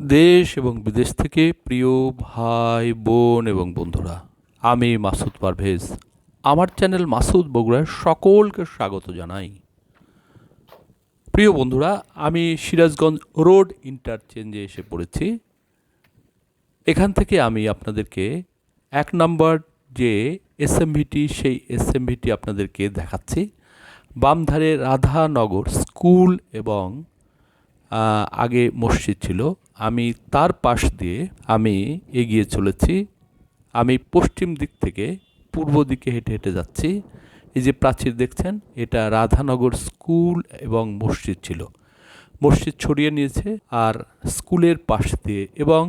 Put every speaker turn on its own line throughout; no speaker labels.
দেশ এবং বিদেশ থেকে প্রিয় ভাই, বোন এবং বন্ধুরা, আমি মাসুদ পারভেজ। আমার চ্যানেল মাসুদ বগুড়ার সকলকে স্বাগত জানাই। প্রিয় বন্ধুরা, আমি সিরাজগঞ্জ রোড ইন্টারচেঞ্জে এসে পড়েছি। এখান থেকে আমি আপনাদেরকে এক নম্বর যে এসএমভিটি সেই এসএমভিটি আপনাদেরকে দেখাচ্ছি। বাম ধারে রাধানগর স্কুল এবং আগে মসজিদ ছিল। আমি তার পাশ দিয়ে আমি এগিয়ে চলেছি। আমি পশ্চিম দিক থেকে পূর্ব দিকে হেঁটে হেঁটে যাচ্ছি। এই যে প্রাচীর দেখছেন, এটা রাধানগর স্কুল এবং মসজিদ ছিল। মসজিদ ছড়িয়ে নিয়েছে আর স্কুলের পাশ দিয়ে এবং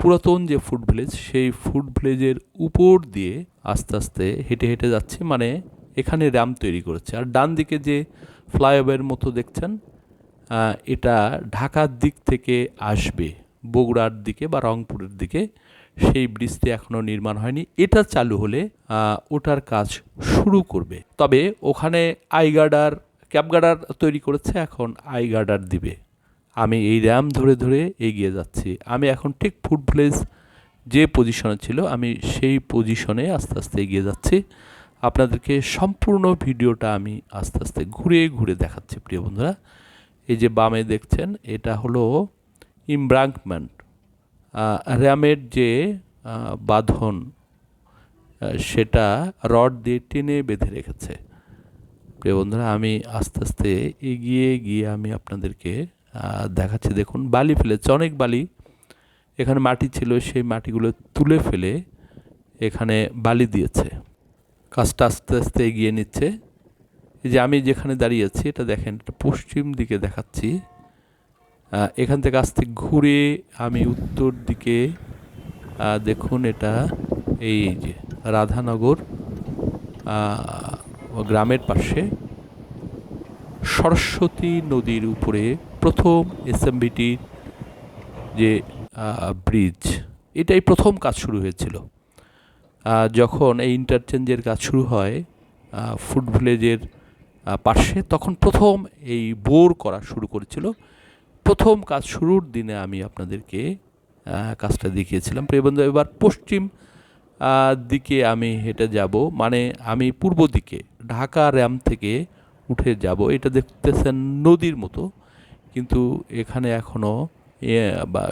পুরাতন যে ফুড ভিলেজ, সেই ফুড ভিলেজের উপর দিয়ে আস্তে আস্তে হেঁটে হেঁটে যাচ্ছি। মানে এখানে র্যাম তৈরি করেছে। আর ডান দিকে যে ফ্লাইওভারের মতো দেখছেন এটা ঢাকার দিক থেকে আসবে, বগুড়ার দিকে বা রংপুরের দিকে। সেই ব্রিজটি এখনও নির্মাণ হয়নি। এটা চালু হলে ওটার কাজ শুরু করবে। তবে ওখানে আইগার্ডার ক্যাবগার্ডার তৈরি করেছে, এখন আইগার্ডার দিবে। আমি এই র্যাম ধরে ধরে এগিয়ে যাচ্ছি। আমি এখন ঠিক ফুড ভিলেজ যে পজিশনে ছিল, আমি সেই পজিশনে আস্তে আস্তে এগিয়ে যাচ্ছি। আপনাদেরকে সম্পূর্ণ ভিডিওটা আমি আস্তে আস্তে ঘুরে ঘুরে দেখাচ্ছি, প্রিয় বন্ধুরা। এই যে বামে দেখছেন, এটা হলো ইমব্রাঙ্কমেন্ট র্যামের যে বাঁধন সেটা রড দিয়ে টেনে বেঁধে রেখেছে। প্রিয় বন্ধুরা, আমি আস্তে আস্তে এগিয়ে গিয়ে আমি আপনাদেরকে দেখাচ্ছি। দেখুন, বালি ফেলেছে, অনেক বালি। এখানে মাটি ছিল, সেই মাটিগুলো তুলে ফেলে এখানে বালি দিয়েছে। কাজটা আস্তে আস্তে এগিয়ে নিচ্ছে। যে আমি যেখানে দাঁড়িয়ে আছি, এটা দেখেন, এটা পশ্চিম দিকে দেখাচ্ছি। এখান থেকে আস্তে ঘুরে আমি উত্তর দিকে দেখুন এটা এই যে রাধানগর গ্রামের পাশে সরস্বতী নদীর উপরে প্রথম এসএমবিটির যে ব্রিজ, এটাই প্রথম কাজ শুরু হয়েছিল। যখন এই ইন্টারচেঞ্জের কাজ শুরু হয় ফুড ভিলেজের পাশে তখন প্রথম এই বোর করা শুরু করেছিল। প্রথম কাজ শুরুর দিনে আমি আপনাদেরকে কাজটা দেখিয়েছিলাম। প্রিয় বন্ধু, এবার পশ্চিম দিকে আমি হেঁটে যাব। মানে আমি পূর্ব দিকে, ঢাকা র্যাম থেকে উঠে যাব। এটা দেখতেছেন নদীর মতো। কিন্তু এখানে এখনও বা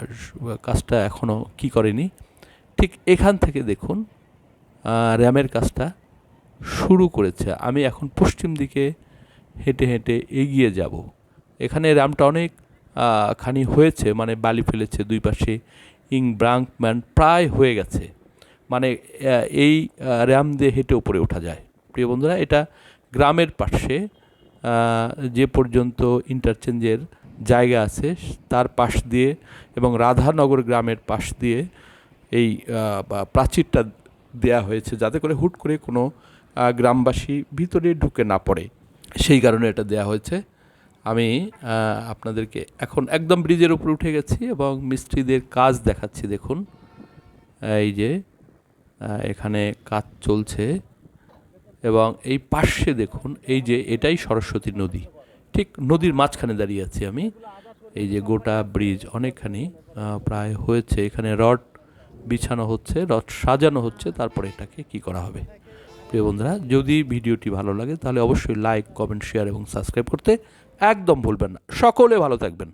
কাজটা এখনও কি করেনি? ঠিক এখান থেকে দেখুন র্যামের কাজটা। শুরু করেছে। আমি এখন পশ্চিম দিকে হেঁটে হেঁটে এগিয়ে যাব। এখানে র্যামটা অনেক খানি হয়েছে মানে বালি ফেলেছে দুই পাশে। ইং ব্রাঙ্কম্যান প্রায় হয়ে গেছে। মানে এই র্যাম দিয়ে হেঁটে উপরে ওঠা যায়। প্রিয় বন্ধুরা, এটা গ্রামের পাশে যে পর্যন্ত ইন্টারচেঞ্জের জায়গা আছে, তার পাশ দিয়ে এবং রাধানগর গ্রামের পাশ দিয়ে এই প্রাচীরটা দেয়া হয়েছে। যাতে করে হুট করে কোনো গ্রামবাসী ভিতরে ঢুকে না পড়ে। সেই কারণে এটা দেয়া হয়েছে। আমি আপনাদেরকে এখন একদম ব্রিজের উপরে উঠে গেছি এবং মিস্ত্রিদের কাজ দেখাচ্ছি, দেখুন। এই যে এখানে কাজ চলছে এবং এই পাশে দেখুন, এই যে এটাই সরস্বতী নদী। ঠিক নদীর মাঝখানে দাঁড়িয়ে আছি আমি। এই যে গোটা ব্রিজ অনেকখানি প্রায় হয়েছে। এখানে রড বিছানো হচ্ছে, রড সাজানো হচ্ছে, তারপরে এটাকে কি করা হবে? প্রিয় বন্ধুরা, যদি ভিডিওটি ভালো লাগে তাহলে অবশ্যই লাইক কমেন্ট শেয়ার এবং সাবস্ক্রাইব করতে একদম ভুলবেন না। সকলে ভালো থাকবেন।